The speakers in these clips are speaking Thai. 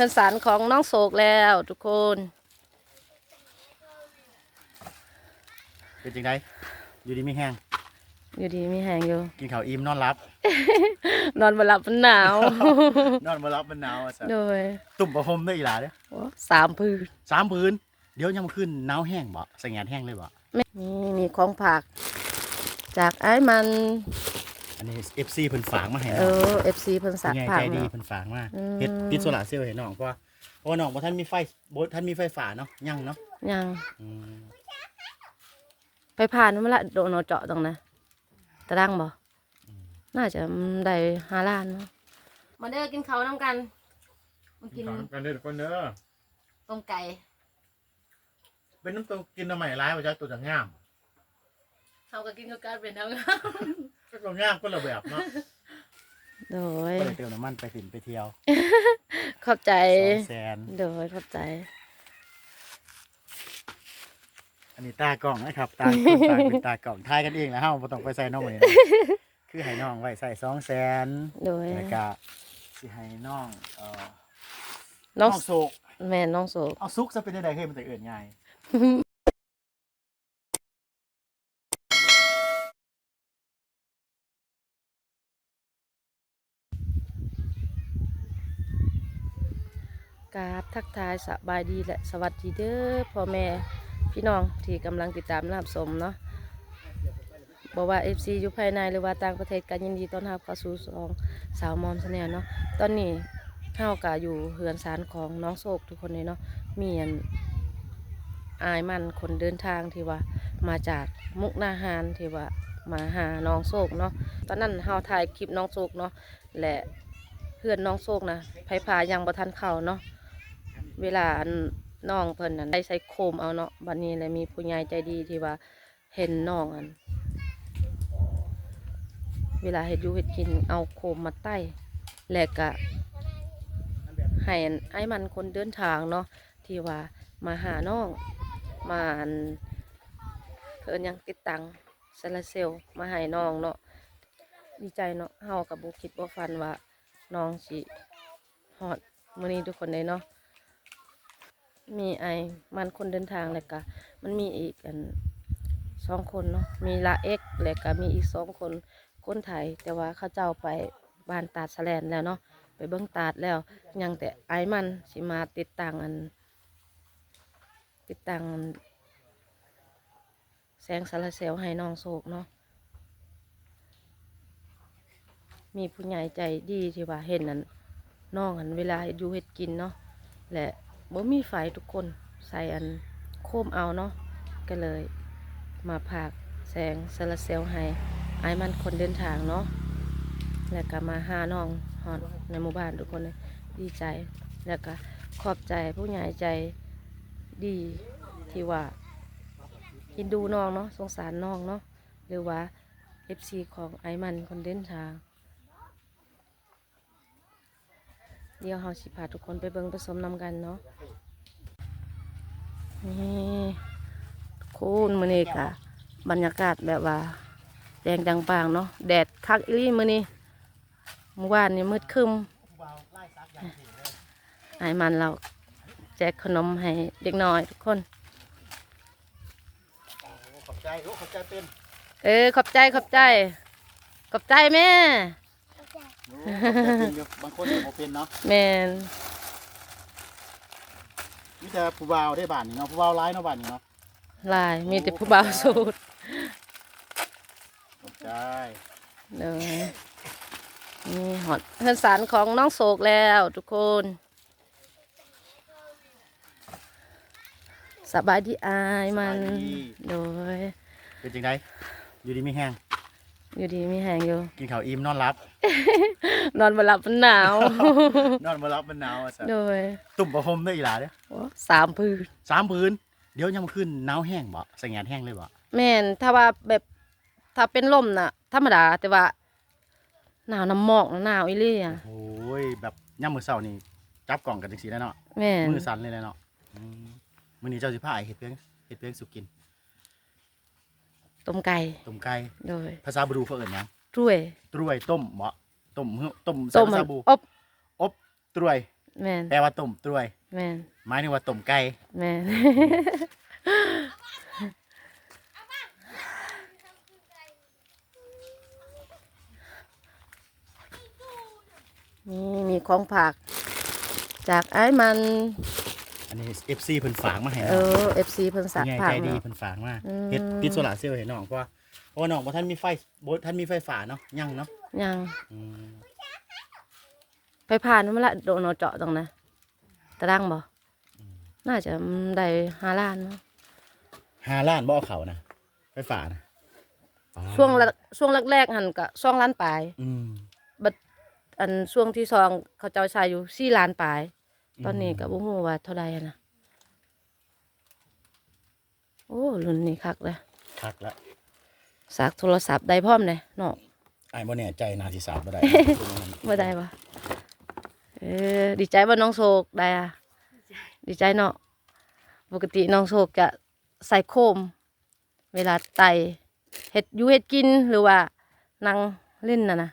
ฮือนสารของน้องโศกแล้วทุกคนเป็นจังไดอยู่ดีไม่แห้งอยู่ดีมีแหงอยู่ กินข้าวอิ่มนอนรับ นอนบ่หลับมันหนาวนอนบ่รับมันหนาวอะซะโดยตุ่มประพรมด้วยอีหลาเด้อโอ้สามพื้นสามพื้น เดี๋ยวยามมื้อคืนหนาวแห้งบ่สงแงนแห้งเลยบ่นี่มีของผัก จากไอ้มัน อันนี้ FC เพิ่นฝากมาให้เอน้องอ FC เพิ่นสักผู้ใหญ่ผักใจดีเนาะ เพิ่นฝากมาอืม เฮ็ดติดโซลาร์เซลล์ให้น้องเพราะว่าเพราะว่าน้องบ่ทันมีไฟบ่ทันมีไฟฟ้าเนาะยังเนาะยังอืมไปผ่านมันละโดนเอาเจาะตรงนะตะดังบ่น่าจะได้ห้าล้านเนาะมาเด้อกินข้าวน้ำกันมากินกันเด้อทุกคนเด้อต้มไก่เป็นน้ำตกกินน้ำใหม่ร้ายว่าจะตัวจะงามเขาก็กินกับการเป็นทั้ง ก็ก็งามคนละแบบเนาะโดย ก็เลยเติมน้ำมันไปสินไปเที่ยวขอบใจ สองแสนโดยขอบใจ อันนี้ตากล้องนะครับ ตาคนต่างเป็นตากล้องทายกันเองแล้วเฮาบ่ต้องไปใส่น้องเลยนะคือให้น้องไว้ใส่สองแสนโดยแล้วก็สิให้น้องเอ่อน้องโศกแม่น้องโศก เอาซุกซะเป็นได้ๆเฮ้ยมันจะเอื่นง่าย กราบทักทายสบายดีและสวัสดีเด้อพ่อแม่พี่น้องที่กำลังติดตามรับชมเนาะบอกว่า FC อยู่ภายในหรือว่าต่างประเทศกันยินดีต้อนรับเข้าสู่สองสาวมอมแนลเนาะตอนนี้เฮากะอยู่เฮือนสารของน้องโศกทุกคนเลยเนาะมีอันอายมันคนเดินทางที่ว่ามาจากมุกนาหารที่ว่ามาหาน้องโศกเนาะตอนนั้นเฮาถ่ายคลิปน้องโศกเนาะและเพื่อนน้องโศกนะไผพายังบ่ทันเข้าเนาะ เวลาน้องเพิ่นนั้นได้ใส่โคมเอาเนาะบัดนี้เลยมีผู้ใหญ่ใจดีที่ว่าเห็นน้องอัน เวลาเฮ็ดอยู่เฮ็ดกินเอาโคมมาใต้แล้วก็ให้ไอ้มันคนเดินทางเนาะที่ว่ามาหาน้องมาอันเพิ่นยังติดตังโซลารเซลมาให้น้องเนาะดีใจเนาะเฮากับบ่คิดบ่ฝันว่าน้องสิฮอดมื้อนี้ทุกคนเลยเนาะ มีไอมันคนเดินทางแล้วก็มันมีอีกอันสองคนเนาะมีละเอ็กแล้วก็มีอีกสองคนคนไทยแต่ว่าเขาเจ้าไปบ้านตาดแสแลนแล้วเนาะไปเบิ้งตาดแล้ว ยังแต่ไอมันสิมาติดตังอัน ติดตังแสงสารเซลให้น้องโศกเนาะมีผู้ใหญ่ใจดีที่ว่าเห็นนั้นน้องอันเวลาอยู่เฮ็ดกินเนาะและ บ่มีไฟทุกคนใส่อันโคมเอาเนาะก็เลย มาพากแสงโซลาเซลให้ไอ้มันคนเดินทางเนาะแล้วก็มาหาน้องฮอดในหมู่บ้านทุกคนเลยดีใจ แล้วก็ขอบใจผู้ใหญ่ใจดีที่ว่าคิดดูน้องเนาะสงสารน้องเนาะหรือว่า FC ของไอ้มันคนเดินทาง เดี๋ยวเราสิพาทุกคนไปเบิ่งผสมนำกันเนาะนี่คุณมื้อนี้กะบรรยากาศแบบว่า แดงดังปางเนาะแดดคักอีหลีมื้อนี้เมื่อวานนี่มืดครึมไอ้มันเราแจกขนมให้เด็กน้อยทุกคนโอ้ขอบใจโอ้ขอบใจเป็นเออขอบใจขอบใจ ขอบใจแม่โอ้ขอบใจ เป็นอยู่บางคนยังบ่เป็นเนาะแมนมีแต่ผู้บ่าวได้บ้านนี่เนาะผู้บ่าวร้ายเนาะบ้านนี่เนาะลายมีแต่ผู้บ่าวโสูตรขอบใจเลยนี่หอดเฮือนสารของน้องโศกแล้วทุกคนสบายดีอายมันโดยเป็นจังไดอยู่ดีไม่แห้ง อยู่ดีมีแหงอยู่ กินข้าวอิ่มนอนรับ นอนบ่หลับมันหนาวนอนบ่รับมันหนาวอะซะโดยตุ่มประพรมด้วยอีหลาเด้อโอ้สามพื้นสามพื้น เดี๋ยวยามมื้อคืนหนาวแห้งบ่สงแงนแห้งเลยบ่แม่นถ้าว่าแบบถ้าเป็นลมน่ะ ธรรมดาแต่ว่าหนาวน้ำหมอกหนาวอีเลี่ยโอ้ยแบบยามมื้อเช้านี่จับกล่องกันจังซี่แหล้วเนาะแม่นมือสั่นเลยแหละเนาะอืมมื้อนี้เจ้าสิพาไอ้เฮ็ดเพียงเฮ็ดเพียงสุกิน ต้มไก่ต้มไก่โดย ภาษาบรูเขาเอิ้นหยังถ้วยตรวยต้มบ่ต้มเฮ้อต้มใส่ต้มภามันษาบูอบอบตรวย แม่นแปลว่าต้มตรวยแม่นหมายถึงว่าต้มไก่แม่นนี่มีของผัก จากไอ้มัน อันนี้ FC เพิ่นฝากมาให้เอน้องอ FC เพิ่นสักผู้ใหญ่ผักใจดีเนาะ เพิ่นฝากมาอืม เฮ็ดติดโซลาร์เซลล์ให้น้องเพราะว่าเพราะว่าน้องบ่ทันมีไฟบ่ทันมีไฟฟ้าเนาะยังเนาะยังอืมไปผ่านมันละโดนเอาเจาะตรงนะตะดังบ่น่าจะได้ห้าล้านเนาะห้าล้านบ่เอาเขานะไฟฟ้านะป๊าช่วงละช่วงแรกๆหันก็สองล้านปลาย อืมอันช่วงที่สองเขาเจ้าชายอยู่สี่ล้านปลาย ตอนนี้ก็บ่ฮู้ว่าเท่าใดอะนะโอ้รุ่นนี้คักเลยคักละสักโทรศัพท์ได้พร้อมเลยเนาะไอ้ายบ่แน่ใจนาสิสาบบ่ได้บ่ได้ปะเออดีใจว่าน้องโศกได้อะดีใจเนาะปกติน้องโศกจะใส่โคม เวลาไตเห็ดอยู่เห็ดกินหรือว่านั่งเล่นน่ะนะ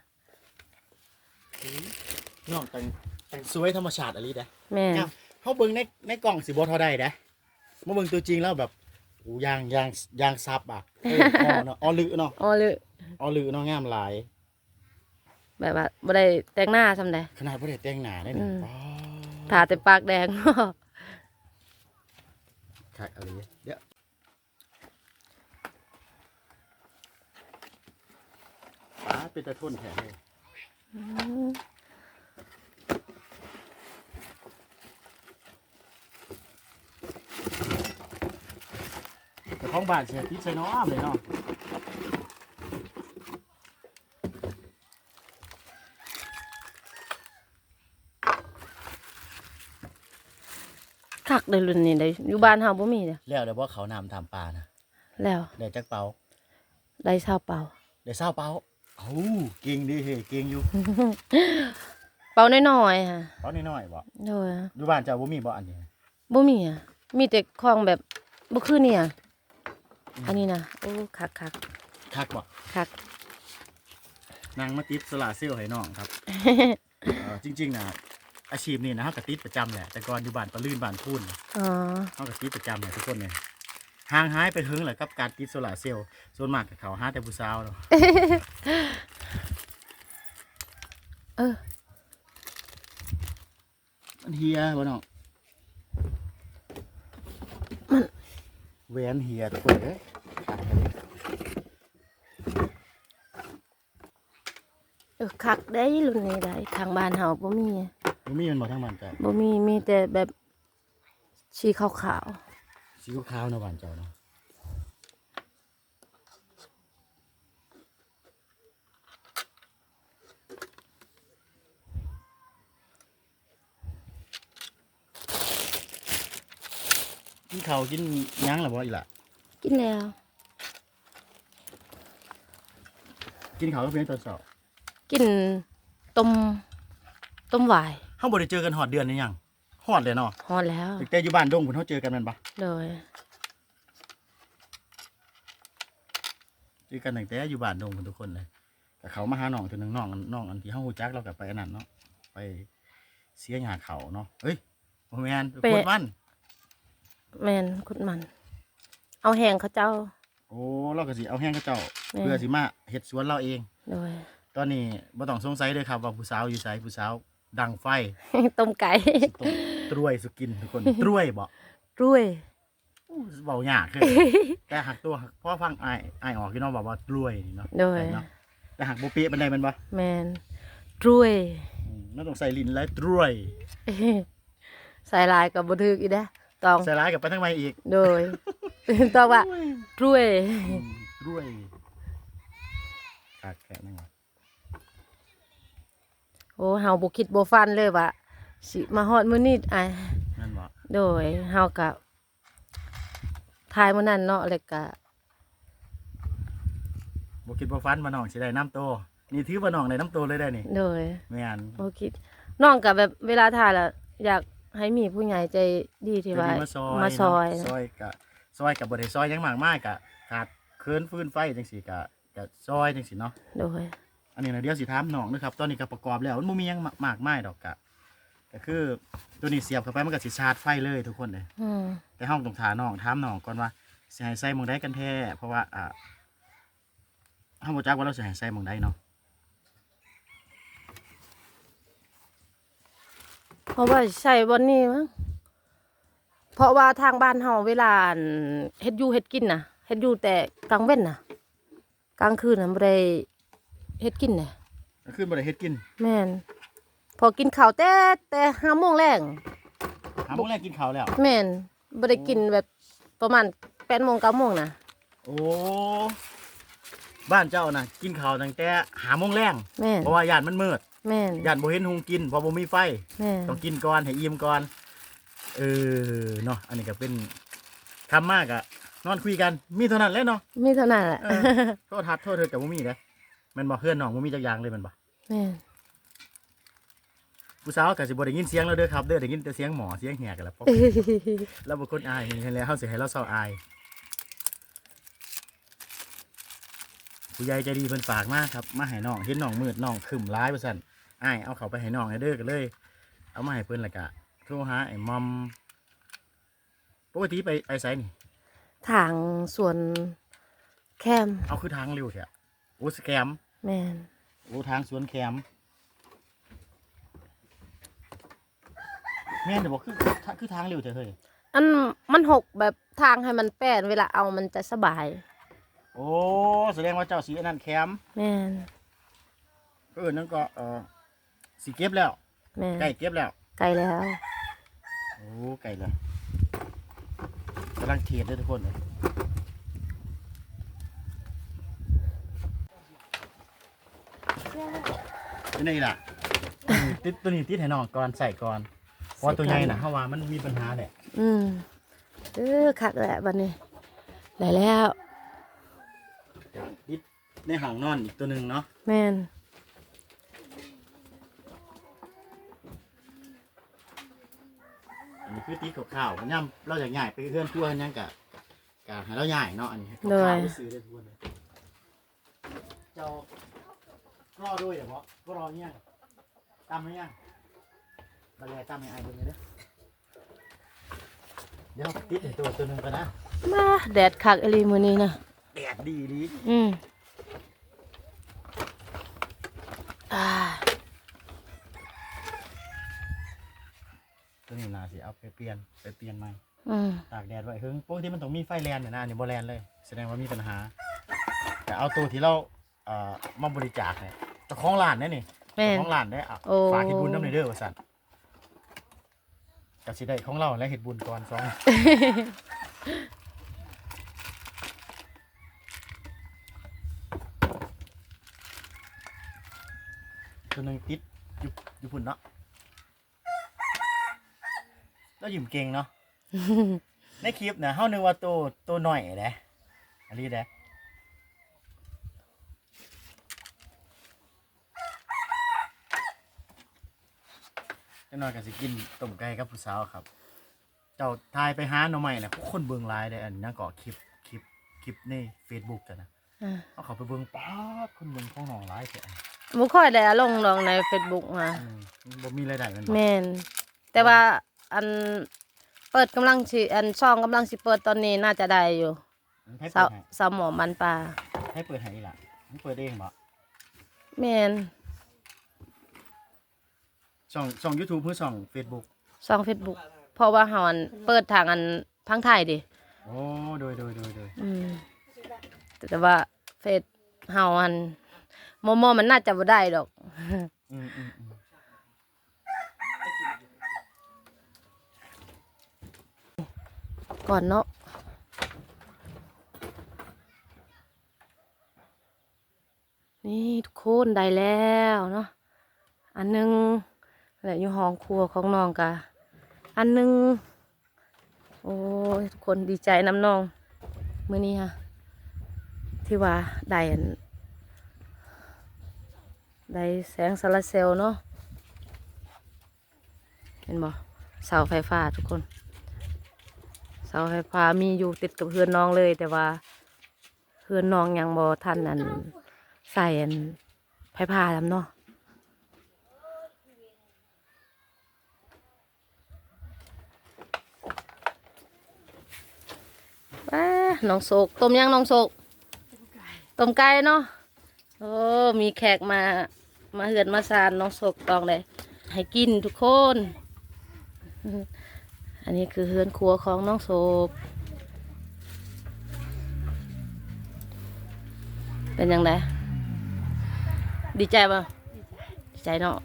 น้องแต่งแต่งสวยธรรมชาติอะลีเด้ แม่นครับเขาเบิ่งในในกล่องสิบ่เท่าใดเด้มาเบิ่งตัวจริงแล้วแบบโอ้ยางยางยางซับอะเออออเนาะออลือเนาะอ๋อเลยออลือเนาะงามหลาย แบบว่าบ่ได้แต่งหน้าซำใด ขนาดบ่ได้แต่งหน้าได้นี่อืมป๊าทาแต่ปากแดง คักอะลีเดี๋ยวป้าเป็นตะทุนแท้เลย ของบ้านเสียติดใส่น้อมเลยเนาะคักเลยรุ่นนี้ได้อยู่บ้านเฮาบ่มีเด้อแล้วเดี๋ยวว่าเขานำทำปลานะแล้วเดี๋ยวจักเปาได้เช้าเปล่าเดี๋ยวเศร้าเปาเอ้าเก่งดีเฮ้ยเก่งอยู่ เปล่าน้อยๆค่ะเปาน้อยๆบ่โดยอยู่บ้านเจ้าบ่มีบ่อันนี้บ่มีอะมีแต่ของแบบบ่คือเนี่ย อันนี้นะโอ้คักคักคักบ่คักนางมาติดสลาเซลลให้น้องครับเอ่อจริงๆนะอาชีพนี้นะเฮาก็ติดประจำแหละแต่ก่อนอยู่บ้านปะลื่นบ้านพูนอ๋อเฮาก็ติดประจำแหละทุกคนเนี่ยห่างหายไปเฮิงแหละกับการติดโซลาร์เซลล์ส่วนมากก็เขาหาแต่ผู้สาวเนาะเออมันเฮียบ่น้อง มัน แหวนเฮียทุกคนเอ้ยเออคักได้รุ่นนี้ได้ทางบ้านเฮาบ่มีบ่มีมันบ่ทั้งบ้านเจ้าบ่มีมีแต่แบบชีขาวสีขาวๆเนาะบ้านเจ้าเนาะ ข้าวกินหยังล่ะบ่อีหล่ะๆกินแล้วกินข้าวก็เพียงตอนเช้ากินต้มต้มหวายเฮาบ่ได้เจอกันฮอดเดือนนี้ยังฮอดเลยเนาะฮอดแล้วตั้งแต่อยู่บ้านดงพุ่นเฮาเจอกันแม่นบ่โดยเจอกันตั้งแต่อยู่บ้านดงพุ่นทุกคนเลยแต่เขามาหาน้องตัวหนึงน้องอันน้องอันที่เฮาฮู้จักเราก็ไปอันนั้นเนาะไปเสียหญ้าเขาเนาะเอ้ยบ่แม่นไปโคตรวัน แม่นคุณมัน เอาแหงเขาเจ้า โอ้เราก็สิเอาแห้งเขาเจ้า แม่น เพื่อสิมาเฮ็ดสวนเราเอง โดย ตอนนี้บ่ต้องสงสัยเลยครับว่าผู้สาวอยู่ไสผู้สาวดังไฟต้มไก่ต้มตรวยสุกินทุกคนตรวยบ่รวยอู้เว้ายากคือ แต่หักตัวหักเพราะฟังอ้ายอ้ายออกพี่น้องบอกว่ารวยนี่เนาะโดยแต่เนาะแต่หักบ่เป๊ะมันได้แมันบ่แมนรวยอืมนั่นต้องใส่ลิ้นแล้วรวย ใส่ลายกับบทึกอีกนะ ต้องใส่ร้ายกับไปทั้งใบอีกโดย ต้องว่ารวยอืมรวยขาดแค่นั้นวะโอ้เฮาบ่คิดบ่ฟันเลยว่าสิมาฮอดมื้อนี้อะนั่นบ่โดยเฮาก็ทายมื้อนั้นเนาะแล้วก็บ่คิดบ่ฟันมาน้องสิได้น้ำโตนี่ถือว่าน้องได้น้ำโตเลยได้นี่โดยแม่นบ่คิดน้องก็แบบเวลาทายแล้วอยาก ให้มีผู้ใหญ่ใจดีที่ว่าจะมีมาซอยมาซอยเนาะซอยกะซอยกับบ่ได้ซอยหยังมากมายกะขาดเคินฟืนไฟจังซี่กะกะซอยจังซี่เนาะโดยอันนี้นะเดี๋ยวสิถามน้องนะครับตอนนี้ก็ประกอบแล้วมันบ่มีหยังมากมายดอกกะก็ก็คือตัวนี้เสียบเข้าไปมันก็สิชาร์จไฟเลยทุกคนเลยอืมแต่ห้องต้องถาน้องถามน้องก่อนว่าสิให้ใส่หมองใดกันแท้เพราะว่าอ่าเฮาบ่จักว่าเราสิให้ใส่หมองใดเนาะ เพราะว่าใช่บนนี้มั้งเพราะว่าทางบ้านเฮาเวลาอั่นเฮ็ดอยู่เฮ็ดกินน่ะเฮ็ดอยู่แต่กลางเว้นน่ะกลางคืนน่ะบ่ได้เฮ็ดกินน่ะก็คือบ่ได้เฮ็ดกินแม่นพอกินข้าวแต่แต่ห้าโมงแรงหาโมงแรกกินข้าวแล้ว แม่นบ่ได้กินแบบประมาณแปดโมงเก้าโมงน่ะโอ้บ้านเจ้าน่ะกินข้าวตั้งแต่หาโมงแรงแม่นเพราะว่าย่านมันมืด แม่นย่านบ่เห็นหุงกินเพราะบ่มีไฟ แม่นต้องกินก่อนให้อิ่มก่อน เออเนาะอันนี้ก็เป็นคำมากอะนอนคุยกัน มีเท่านั้นแหละเนาะมีเท่านั้นแหละเออโทษทัดโทษเธอกับบ่มีเด้แมันบ่เพื่อนน้องบ่มีจักอย่างเลยแมันบ่แม่นผู้สาวก็สิบ่ได้ยินเสียงเราเด้อครับเด้อได้ยินแต่เสียงหมอเสียงแหกกันแหล้วปกเราบ่คนอายนี่แล้วเฮาสิให้เราเศร้าอาย ผู้ใหญ่ใจดีเพิ่นฝากมาครับ มาให้น้องเห็นน้องมืดน้องขึ้มร้ายว่าซั่นอ้ายเอาเขาไปให้น้องให้เด้อกันเลย เอามาให้เพิ่นแล้วก็โทรหาไอ้มอมปกติไปไอ้ไสนี่ ทางสวนแคมเอาคือทางเร็วแท้โอ้สแกมแม่นโอ้ทางสวนแคมแม่นเดี๋ยวบอกคือคือทางเร็วแท้เฮ้ยอันมันหกแบบทางให้มันแป้นเวลาเอามันจะสบาย โอ้แสดงว่าเจ้าสีอันนั้นแคมแม่นเออนั่นก็เออสีเก็บแล้วแม่นไก่เก็บแล้วไกลแล้ว โอ้ไก่แล้วกำลังเทียดด้วยทุกคนเลยตัวนี้ล่ะติดตัวนี้ติดให้น้องก่อนใส่ก่อนเพราะว่าตัวใหญ่น่ะเพราะว่ามันมีปัญหาแหละอืมเออคักแหละบัดนี้ได้แล้วติด ในห้องนอนอีกตัวหนึ่งเนาะแม่นอันนี้คือติดกับข้าวๆย่ำเราอยากใหญ่ไปเพื่อนทั่วยังกะกะให้เราใหญ่เนาะอันนี้กับข้าวไปซื้อได้ทุกคนเลยเจ้ารอด้วยเดี๋ยวเพาะก็รอเนี่ยตามไหมยังบรรยายตามให้อายดูเลยเด้อเดี๋ยวติดให้ตัวตัวหนึ่งกันนะมาแดดคักอหลีมื้อนี้นะแดดดีดีอืมอ่า ตัวนี้นาสิ เอาไปเปลี่ยนไปเปลี่ยนใหม่อืมตากแดดไว้เฮิงปกติมันต้องมีไฟแลนเนี่ยนะอันนี้บ่แลนเลย แสดงว่ามีปัญหา แต่เอาตัวที่เราเอ่อมาบริจาคเนี่ยเจ้าของร้านเนี่ยนี่แม่นเจ้าของร้านได้อะโอ้ ฝากเฮ็ดบุญน้ำในเด้อว่าสั่นกับสิได้ของเราและเฮ็ดบุญก่อนสองตัวหนึงติดอยู่อยู่พุ่นเนาะ แล้วยิ้มเก่งเนาะ ในคลิปนะเฮานึกว่าตัวตัวหน่อยเด้อันนี้เด้จังน้อยก็สิกินต้มไก่กับผู้สาวครับ เจ้าทายไปหาหน่อใหม่นะพวกคนเบิ่งหลายได้อันนี้นะก็คลิปคลิปคลิปใน Facebook กันนะอ่า เอาเขาไปเบิ่งป๊าดคนเบิ่งของน้องหลายแท้บ่ค่อยได้เอาลงลงใน Facebook มาอืมบ่มีรายได้แมันบ่ แม่นแต่ว่า อันเปิดกำลังสิอันช่องกำลังสิเปิดตอนนี้น่าจะได้อยู่ให้สาเปิวดให้สาวหมอมันปลาให้เปิดให้อีหล่ะให้เปิดเองบ่แม่นช่องช่อง YouTube หรือช่อง Facebook ช่อง Facebook เพราะว่าเฮาอันเปิดทางอันพังไทยดิ โอ้โดยโดยโดยโดยอืมแต่แต่ว่าเฟซเฮาอันโมโมมันน่าจะบ่ได้ดอก อืมอืมอืม ก่อนเนาะนี่ทุกคนได้แล้วเนาะอันหนึงแหละอยู่ห้องครัวของน้องกะอันหนึงโอ้ยทุกคนดีใจน้ำน้องเมื้อนี้ฮะที่ว่าได้ได้แสงโซลารเซลเนาะเห็นบ่เสาไฟฟ้าทุกคน เสาไฟฟ้ามีอยู่ติดกับเฮือนน้องเลย แต่ว่าเฮือนน้องยังบอท่านอันใส่อันไฟผ้าทำเนาะว้าน้องโศกต้มยังน้องโศกต้มไก่เนาะโอ้มีแขกมามาเหือนมาซานน้องโศกตองเลยให้กินทุกคน อันนี้คือเฮือนครัวของน้องโศกเป็นยังไงดีใจป่ะดีใจเนาะ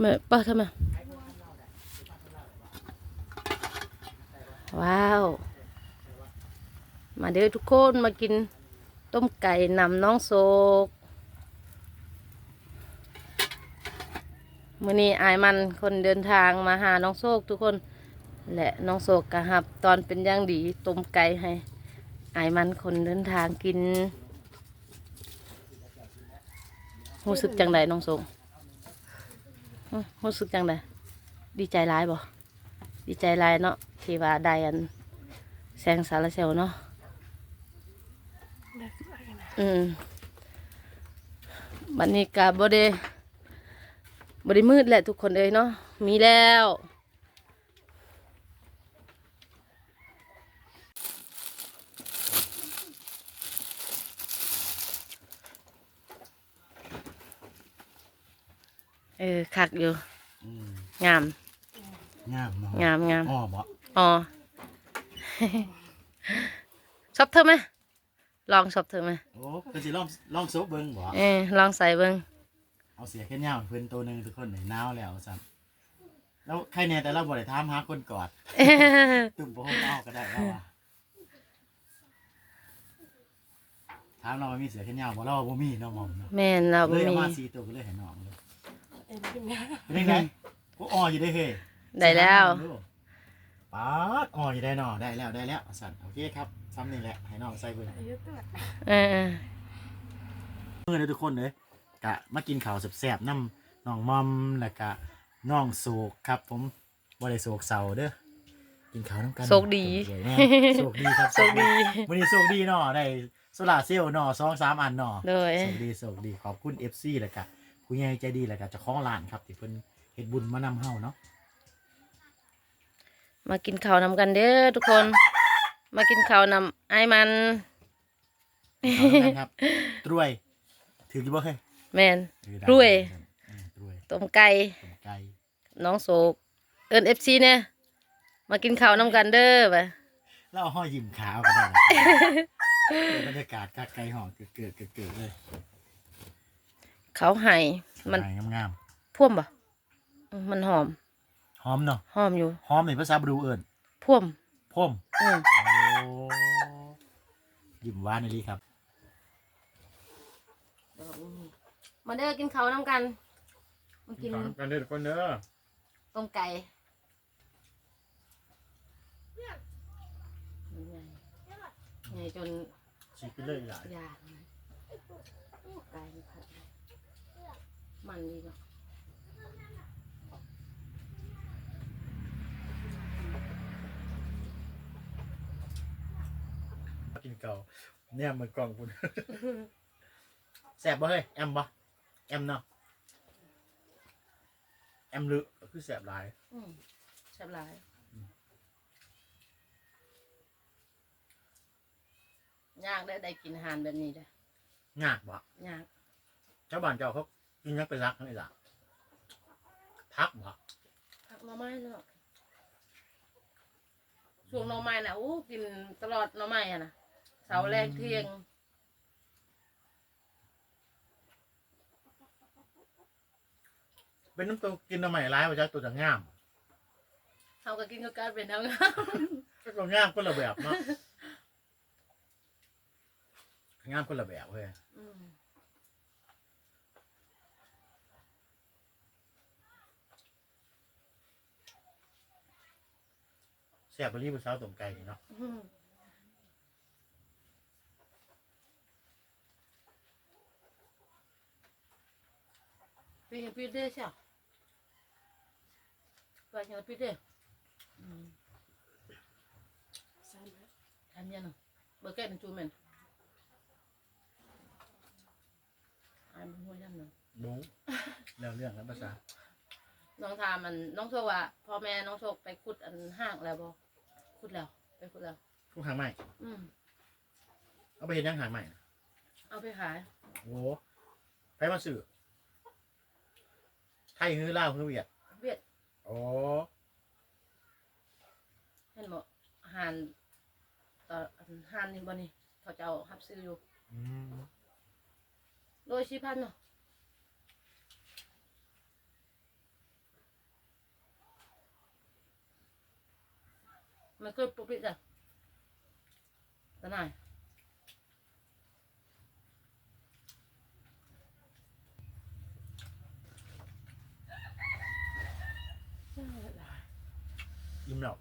แม่ป้าทำไมว้าว มาเด้อทุกคนมากิน ต้มไก่นำน้องโศกมื่อนี้อายมันคนเดินทางมาหาน้องโศกทุกคนและน้องโศกกะหับ ตอนเป็นย่างดีต้มไก่ให้อายมันคนเดินทางกินรู้สึกจังไดน้องโศกรู้สึกจังไดดีใจร้ายบ่ดีใจร้ายเนาะที่ว่าได้อันแสงสารเซลเนาะ อืมบัดนี้กะบ่ได้บ่ได้มืดแหละทุกคนเอ้ยเนาะมีแล้วเออคักอยู่อืมงามงามเนาะงามงามอ้อบ่อ๋อ ชอบเธอไหม ลองชอบเธอไหมโอ้ก็สิลองลองซุปเบิ่งบ่เออลองใส่เบิ้งเอาเสียแค่ยาวเพิ่นตัวหนึงทุกคนนี่หนาวแล้วสั่นแล้วใครแน่แต่เราบ่ได้ถามหาคนกอดตุ่มบ่ฮู้เอาก็ได้แล้วอะถามเราว่ามีเสือแค่ยาวบ่เราว่าบ่มีเนาะหมอมเนาะแม่นเราเลยเอามีมา4ตัวก็เลยให้น้องเลยเป็นจังไดกูอ้ออยู่ได้เฮ้ย ได้แล้วป๊าดอ๋ออยู่ได้หนอได้แล้วได้แล้วสั่นโอเคครับ ซ้ำนี่แหละให้น้องใส่เบิ่งเออเออเมื่อเลยทุกคนเลยกะมากินข้าวแซ่บๆน้ำน้องมอมแล้วก็น้องโศกครับ ผมบ่ได้โศกเศร้าเด้อกินข้าวน้ำกันโชคดีสวยแน่โศกดีครับโชคดีวันนี้โศกดีเนาะได้โซลาร์เซลล์เนาะสองสามอันเนาะโดยโศกดีโศกดีขอบคุณ FC แล้วก็ผู้ใหญ่ใจดีแล้วก็เจ้าของร้านครับที่เพิ่นเฮ็ดบุญมานำเฮาเนาะมากินข้าวนำกันเด้อทุกคน มากินข้าวนำไอ้มันเอาแล้วกันครับตรวย ถือกี่บ่เคยแม่นถือได้ตรวย อืมตรวยต้มไก่ต้มไก่น้องโศกเอิญเอฟซีเนี่ยมากินข้าวนำกันเด้อไปแล้วเอาห้อยยิ้มขาวก็ได้นะบรรยากาศกาไกลหอเกิดเกิดเกิดเกิดเลยเขาไห้มันงามงามพ่วมปะอืมมันหอมๆหอมเนาะหอมอยู่หอมในภาษาบรูเอิญพ่วมพ่ม อืมโอ้ ยิ้มหวานเลยครับ มาเด้อกินข้าวนำกันมากินกันเด้อทุกคนเด้อต้มไก่ไงจนชิคไปเลยหลาย ยากนะไก่มันผัดมันดีเนาะ กินเก่าเนี่ยมันกล่องคุณแสบบ่เฮ้ยแอมบ่แอมเนาะแอมลึคือแสบหลายอืมแซ่บหลายยากได้ได้กินอาหารแบบนี้เด้อยากบ่ยากเจ้าบ้านเจ้าเขากินยังเป็นรักนี่ล่ะพักบ่ผักหน่อไม้เนาะช่วงหน่อไม้น่ะโอ้กินตลอดหน่อไม้อะนะ เสาร์แรกเที่ยง เป็นน้ำตัวกินทำไมร้ายมาจากตัวจะงามเขาก็กินก็การเป็นทั้งก็ตัวงามคนละแบบเนาะงามคนละแบบเว้ยอืมแซ่บไปรีบเช้าต้มไก่นี่เนาะ อืม พี่เห็นพี่เด้ใช่ไหมไปเห็นพี่เด้อืมทำยังไงเบอร์แก้เป็นจูเมนไอ้นหัวย่ำหนึ่งบูเรื่องเรื่องแล้วภาษา น้องทามันน้องโชคว่าพ่อแม่น้องโชคไปขุดอันห้างแล้วบ่ขุดแล้ว ไปขุดแล้วทุกหางใหม่ อืมเอาไปเห็นยังหางใหม่น่ะเอาไปขาย โอ้ไปมาสื่อ ไทยฮือลาวฮือเวียดเวียดโอ้เห็นบ่อาหารตอนอันหานนี่บ่นี่เขาจะเอารับซื้ออยู่อืมโดยสี่พันเนาะมันก็ปุ๊บปิ๊ดอะตาหน่ายยิ้มแล้ว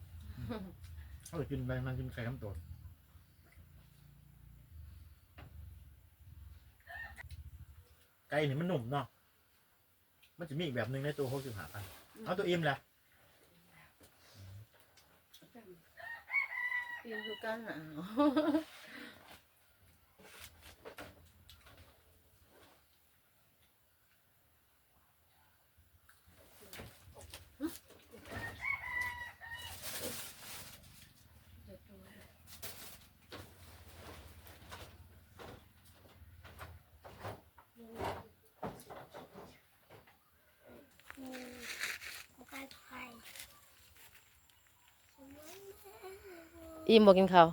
เขาจะกินไปมันกินไข่น้ำตัวไก่นี่มันหนุ่มเนาะมันจะมีอีกแบบหนึ่งในตัวหกสิบห้าพันเอาตัวอิ่มแหละปีนคือกันหน อิ่มบอกกินข้าว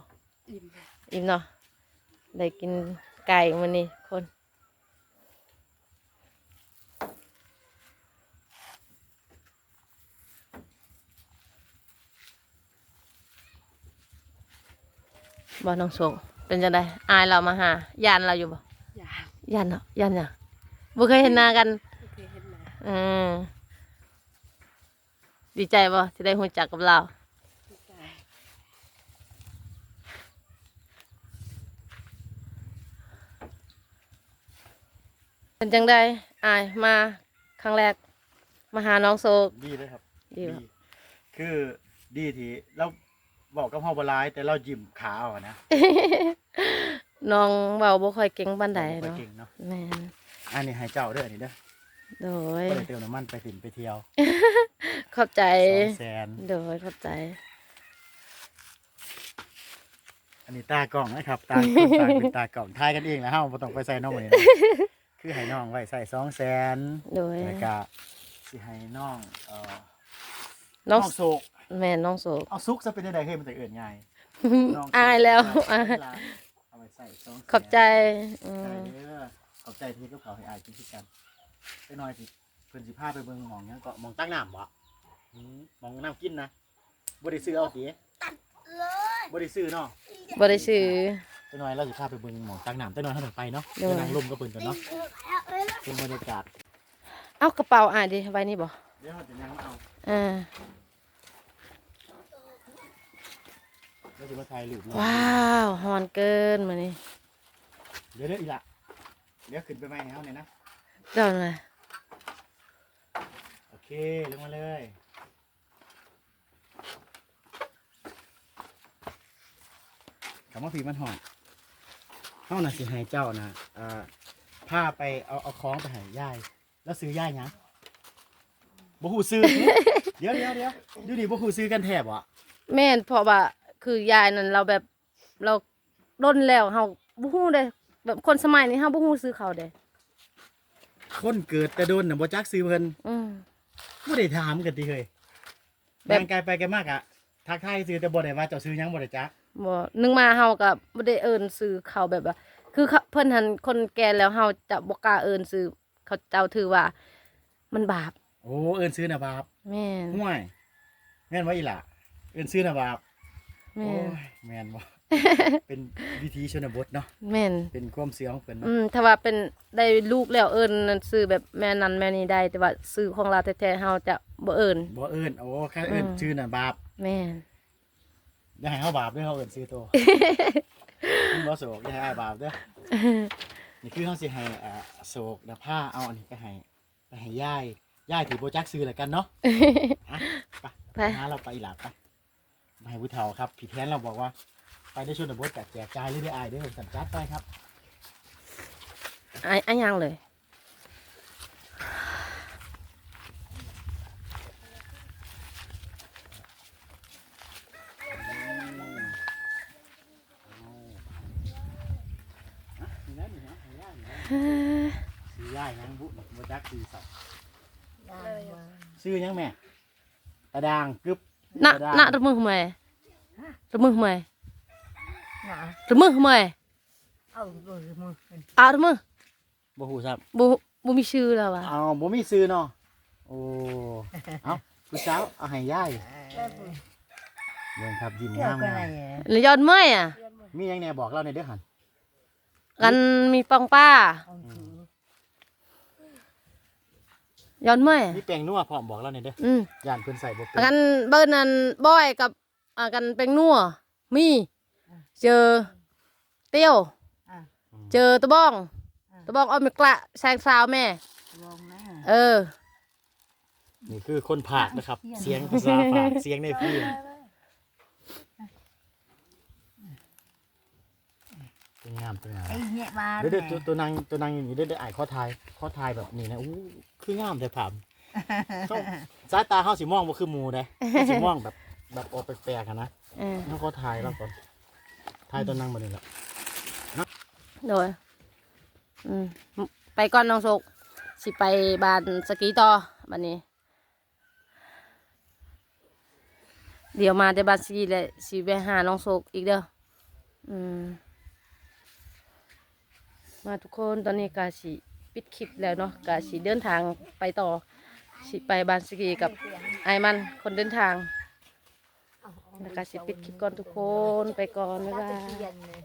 อิ่มอิ่มเนาะได้กินไก่มันนี่คนบ่น้องโชคเป็นจังไดอายเรามาหายานเราอยู่บ่อย่ายันเนาะยันเนี่ยบ่เคยเห็นหน้ากันโอเคเห็นไหมอืมดีใจบ่ที่ได้รู้จักกับเรา ดีใจ เป็นจังได้อายมาครั้งแรกมาหาน้องโซก ดีเลยครับดีบ่คือดีที่เราบอกกับเฮาบ่ร้าย แต่เรายิ้มขาเอาอะนะน้องเว้าบ่ค่อยเก่งปานใดบ่ค่อยเนาะเก่งเนาะแม่นอันนี้ให้เจ้าเด้ออันนี้เด้อโดยก็เลยเติมน้ำมันไปสินไปเที่ยวขอบใจ สองแสนโดยขอบใจ อันนี้ตากล่องนะครับตาคนตาเป็นตากล่องทายกันเองแล้วเฮาบ่ต้องไปใส่น้องเลยนะ คือให้น้องไว้ใส่สองแสนโดย แล้วก็สิให้น้องเอ่อน้องโศกแม่นน้องโซกเอาซุกซะเป็นได้เฮ้ยมันจะเอื่นง่ายน้งโศกอายแล้วเอาอายเอาไว้ใส่สองแสน ขอบใจอืใช่มเด้อขอบใจที่กับเขาให้อายกินคือกันไปหน่อยสิเพิ่นสิพาไปเบิ่งหมองหยังก็หมองตั้งน้ำบ่อืมหมองน้ำกินนะบ่ได้ซื้อเอาติบ่ได้ซื้อเนาะบ่ได้ซื้อ ไปหน่อยเราสิพาไปเบิ่งหมองตั้งน้ำไปหน่อยเฮาต้องไปเนาะเด้อไปนั่งลมกับเพิ่นกันเนาะเป็นบรรยากาศเอากระเป๋าอ่านดิไว้นี่บ่เดี๋ยวเราจะนั่งเอาอ่าเราจะมาถ่ายรูปว้าวฮอนเกินมื้อนี้เดี๋ยวเดี๋ยวอีกละเดี๋ยวขึ้นไปใหม่ให้เฮาเนี่ยนะเจ้าน่ะโอเคลงมาเลยคำว่าผีมันหอนเฮาน่ะสิให้เจ้านะอ่าพาไปเอาเอาของไปให้ยาย แล้วซื้อยายหยังบ่ฮู้ซื้อ เดี๋ยวเดี๋ยวเดี๋ยวดูดิบ่ฮู้ซื้อกันแทบวะแม่นเพราะว่าคือยายนั่นเราแบบเราด้นแล้วเฮาบ่ฮู้เด้แบบคนสมัยนี้เฮาบ่ฮู้ซื้อเขาเด้คนเกิดแต่โดนน่ะบ่จักซื้อเพิ่นอืม บ่ได้ถามกันติเฮ้ยแบบ แบ่งกายไปกันมากอะทักทายซื้อแต่บ่ได้ว่าเจ้าซื้อหยังบ่ได้จัก บ่นึงมาเฮาก็บ่ได้เอิ้นซื้อเขาแบบว่า คือเขาเพิ่นหันคนแก่แล้วเฮาจะบ่กล้าเอิ้นซื้อเขาเจ้าถือว่า มันบาป โอ้เอิ้นซื้อน่ะบาปแม่นห่วยแม่นบ่อีหล่ะเอิ้นซื้อน่ะบาปแม่โอ้นยแม่นบ่เป็นวิธีชนบทเนาะแม่นเป็นความเสื่อของเพิ่นอืเนาะมถ้าว่าเป็นได้ลูกแล้วเอิ้นนั่นซื้อแบบแม่นั้นแม่นี้ได้ แต่ว่าซื้อของเราแท้ๆเฮาจะบ่เอิ้นบ่เอิ้นโอ้แค่เอิ้นอืมชื่อน่ะบาป แม่น อย่าให้เฮาบาปเด้อเฮาเอิ้นซื้อโตมันบ่โศกอย่าให้อ้ายบาปเด้อนี่คือเฮาสิให้อ่าโศกและผ้าเอาอันนี้ไปให้ไปให้ยายยายที่บ่จักซื้อแล้วกันเนาะอะไปไป หาเราไปอีหลาไปมาให้ผู้เฒ่าครับพี่แทนเราบอกว่า ไปได้ชนบทกับแจกจ่ายหรือได้อายเด้อสัญจัดไปครับอันอันยังเลย เฮ้ยซื้อย่ายยังบุบ่จักซื้อสับเลยซื้อยังแม่ตะดางกึบน่ะตะดางน่ะระมือทำไมระมือทำไมหนาระมือทำไมเอามือมือเอาระมือบ่ฮู้ครับบ่บ่มีชื่อแล้ววะเอาบ่มีซื้อเนาะโอ้เอ้าผู้สาวเอาให้ย่ายเบิ่งครับยิ้มเกี่ยวงามกันงาอะไรมเนี่ยแล้วยอดเมื่อยอะมีหยังแหน่บอกเราในอยเด้อหัน กันมีปองป้าเอาถือยอดเมื่อยอะมีแป้งนัวพร้อมบอกเราในอยเด้ออืมย่านเพิ่นใส่บ่เป็นกันเบิ้ลนั้นบอยกับอ่ากันเป็นนัวมี เจอเตี้ยวอะเจอตะบ้อง ตะบ้องเอาไปกระแซงสาวแม่ลองนะเออ นี่คือคนผากนะครับ เสียงภาษาผากเสียงในพี่ เป็นงามเป็นงามไอ้เนี่ยมาเดี๋ยวเดี๋ยวตัวตัวนางตัวนางอย่างนี้เดี๋ยวเดี๋ยวอ่ายข้อทายข้อทายแบบนี้นะอู้คืองามแต่ผามเขาสายตาเขาสีม่วงบ่คือหมูนะเขาสีม่วงแบบแบบออกแปลกๆอะนะเออเขาข้อทายแล้วก่อนทายตัวนางมาเลยละโดยอืมไปก่อนน้องโศกสิไปบานสกีต่อบันนี้ เดี๋ยวมาแต่บานสกีเลยสิไปหาน้องโศกอีกเด้ออืม มาทุกคนตอนนี้กาสีปิดคลิปแล้วเนาะกาสีเดินทางไปต่อสิไปบานสกีกับไอมันคนเดินทางแล้วกาสีปิดคลิปก่อนทุกคนไปก่อนบ๊ายบายเทียนเลย